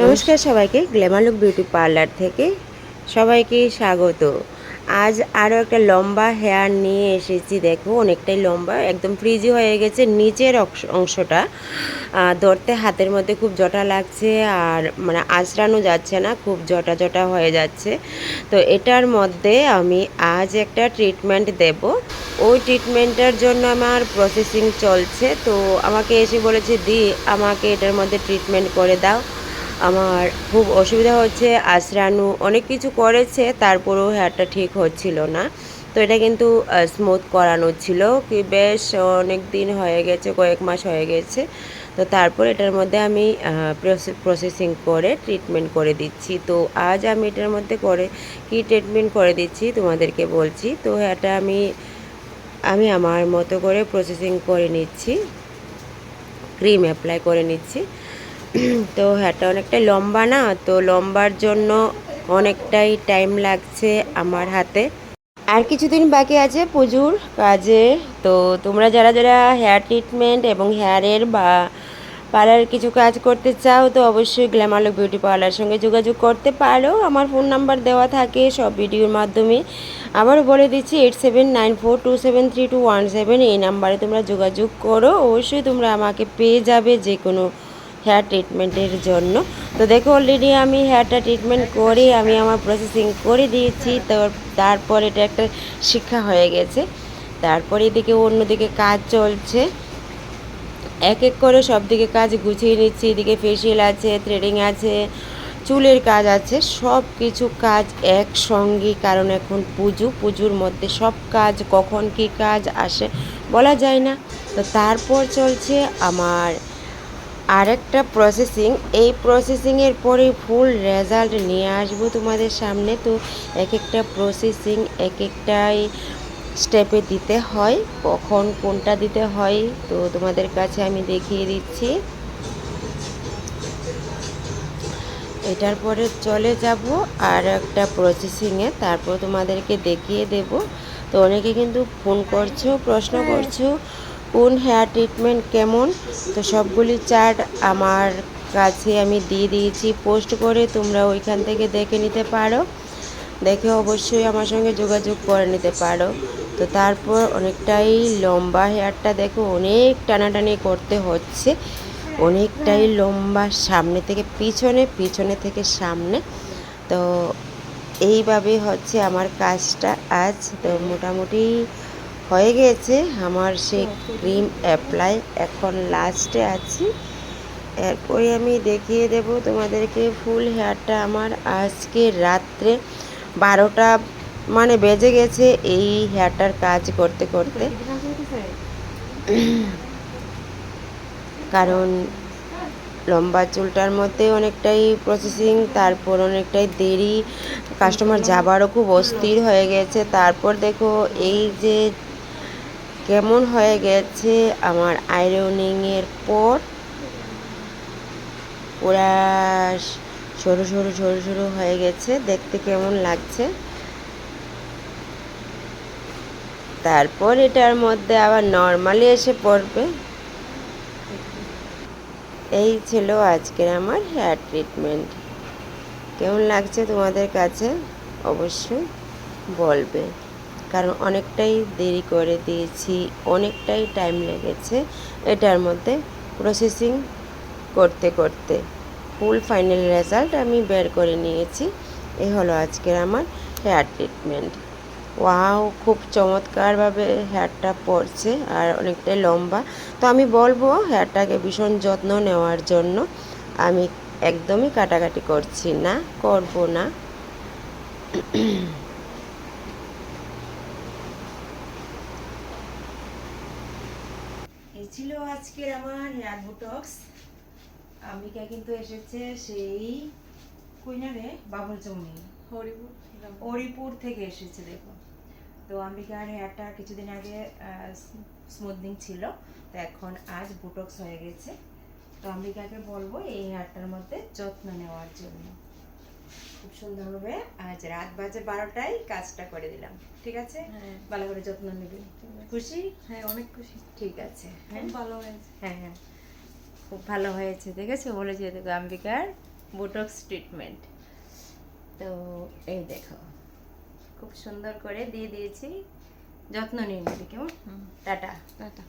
নমস্কার সবাইকে গ্ল্যামারলুক beauty parlour থেকে সবাইকে স্বাগত। আজ আরও একটা লম্বা হেয়ার নিয়ে এসেছি, দেখো অনেকটাই লম্বা, একদম ফ্রিজি হয়ে গেছে, নিচের অংশ- অংশটা। ধরতে হাতের মধ্যে খুব জটা লাগছে আর মানে আঁচড়ানো যাচ্ছে না, খুব জটা জটা হয়ে যাচ্ছে। তো এটার মধ্যে আমি আজ একটা ট্রিটমেন্ট দেব। ওই ট্রিটমেন্টটার জন্য আমার প্রসেসিং চলছে, তো আমাকে এসে বলেছে, দি, আমাকে এটার মধ্যে ট্রিটমেন্ট করে দাও। আমার খুব অসুবিধা হচ্ছে আশরানু অনেক কিছু করেছে, তারপরেও হেয়ারটা ঠিক হচ্ছিল না। তো এটা কিন্তু স্মুথ করানো ছিল কি বেশ অনেক দিন হয়ে গেছে, কয়েক মাস হয়ে গেছে। তো তারপর এটার মধ্যে আমি প্রসেসিং করে ট্রিটমেন্ট করে দিচ্ছি। তো আজ আমি এটার মধ্যে করে কি ট্রিটমেন্ট করে দিচ্ছি তোমাদেরকে বলছি। তো এটা আমি আমি আমার মতো করে প্রসেসিং করে নিচ্ছি ক্রিম অ্যাপ্লাই করে নিচ্ছি। তো হেয়ারটা অনেকটাই লম্বা না, তো লম্বার জন্য অনেকটাই টাইম লাগছে আমার হাতে। আর কিছুদিন বাকি আছে পুজোর কাজে, তো তোমরা যারা যারা হেয়ার ট্রিটমেন্ট এবং হেয়ারের বা পার্লার কিছু কাজ করতে চাও, তো অবশ্যই গ্ল্যামারলো বিউটি পার্লার সঙ্গে যোগাযোগ করতে পারো। আমার ফোন নাম্বার দেওয়া থাকে সব ভিডিওর মাধ্যমে। আবারও বলে দিচ্ছি eight seven nine four two seven three two one seven এই নাম্বারে তোমরা যোগাযোগ করো। অবশ্যই তোমরা আমাকে পেয়ে যাবে যে কোনো হেয়ার ট্রিটমেন্টের জন্য। তো দেখো অলরেডি আমি হেয়ারটা ট্রিটমেন্ট করে আমি আমার প্রসেসিং করে দিয়েছি, তো তারপর এটা একটা শিক্ষা হয়ে গেছে। তারপর এদিকে অন্যদিকে কাজ চলছে। এক এক করে সব দিকে কাজ গুছিয়ে নিচ্ছি, এদিকে ফেসিয়াল আছে থ্রেডিং আছে, চুলের কাজ আছে সব কিছু কাজ একসঙ্গে, কারণ এখন পুজো, পুজোর মধ্যে সব কাজ কখন কি কাজ আসে বলা যায় না। তো তারপর চলছে আমার আরেকটা প্রসেসিং এই প্রসেসিংয়ের পরে ফুল রেজাল্ট নিয়ে আসব তোমাদের সামনে। তো এক একটা প্রসেসিং এক একটাই স্টেপে দিতে হয় কখন কোনটা দিতে হয় তো তোমাদের কাছে আমি দেখিয়ে দিচ্ছি। এটার পরে চলে যাব আর একটা প্রসেসিংয়ে তারপর তোমাদেরকে দেখিয়ে দেব। তো অনেকে কিন্তু ফোন করছ প্রশ্ন করছ কোন হেয়ার ট্রিটমেন্ট কেমন? তো সবগুলি চার্ট আমার কাছে আমি দিয়ে দিয়েছি। পোস্ট করে তোমরা ওইখান থেকে দেখে নিতে পারো। দেখে অবশ্যই আমার সঙ্গে যোগাযোগ করে নিতে পারো। তো তারপর অনেকটাই লম্বা হেয়ারটা দেখো, অনেক টানাটানি করতে হচ্ছে। অনেকটাই লম্বা সামনে থেকে, পিছনে পিছনে থেকে সামনে। তো এইভাবে হচ্ছে আমার কাজটা আজ। তো মোটামুটি হয়ে গেছে। আমার সেই ক্রিম অ্যাপ্লাই এখন লাস্টে আছি। এরপরে আমি দেখিয়ে দেব তোমাদেরকে ফুল হেয়ারটা আমার আজকে রাত্রে বারোটা মানে বেজে গেছে এই হেয়ারটার কাজ করতে করতে। কারণ লম্বা চুলটার মধ্যে অনেকটাই প্রসেসিং তারপর অনেকটাই দেরি। কাস্টমার যাবারও খুব অস্থির হয়ে গেছে। তারপর দেখো এই যে কেমন হয়ে গেছে আমার আয়রনিংয়ের পর? পুরা সরু সরু সরু সরু হয়ে গেছে। দেখতে কেমন লাগছে? তারপর এটার মধ্যে আবার নর্মালি এসে পড়বে। এই ছিল আজকের আমার হেয়ার ট্রিটমেন্ট। কেমন লাগছে তোমাদের কাছে? অবশ্যই বলবে। কারণ অনেকটাই দেরি করে দিয়েছি, অনেকটাই টাইম লেগেছে এটার মধ্যে প্রসেসিং করতে করতে। ফুল ফাইনাল রেজাল্ট আমি বের করে নিয়েছি। এ হলো আজকের আমার হেয়ার ট্রিটমেন্ট ওয়াও খুব চমৎকারভাবে হেয়ারটা পড়ছে আর অনেকটাই লম্বা। তো আমি বলব হেয়ারটাকে ভীষণ যত্ন নেওয়ার জন্য আমি একদমই কাটাকাটি করছি না, করব না। এই ছিল আজকের আমার হেয়ার বুটক্স আমিকা কিন্তু এসেছে সেই কুইনারে বাবুল চৌনি। হরিপুর অরিপুর থেকে এসেছে দেখো। তো আম্বিকার হেয়ারটা কিছুদিন আগে স্মুথনিং ছিল। তো এখন আজ বুটক্স হয়ে গেছে। তো আম্বিকাকে বলব এই হেয়ারটার মধ্যে যত্ন নেওয়ার জন্য। খুব সুন্দরভাবে আজ রাত বাজে বারোটায় কাজটা করে দিলাম। ঠিক আছে? হ্যাঁ। ভালো করে যত্ন নেবে। খুশি? হ্যাঁ অনেক খুশি। ঠিক আছে। হ্যাঁ? খুব ভালো হয়েছে। হ্যাঁ হ্যাঁ। খুব ভালো হয়েছে দেখেছ? বলেছে দেখো আম্বিকার বোটক্স ট্রিটমেন্ট। তো এই দেখো খুব সুন্দর করে দিয়ে দিয়েছি। যত্ন নিন দিদি কেমন? টাটা। টাটা।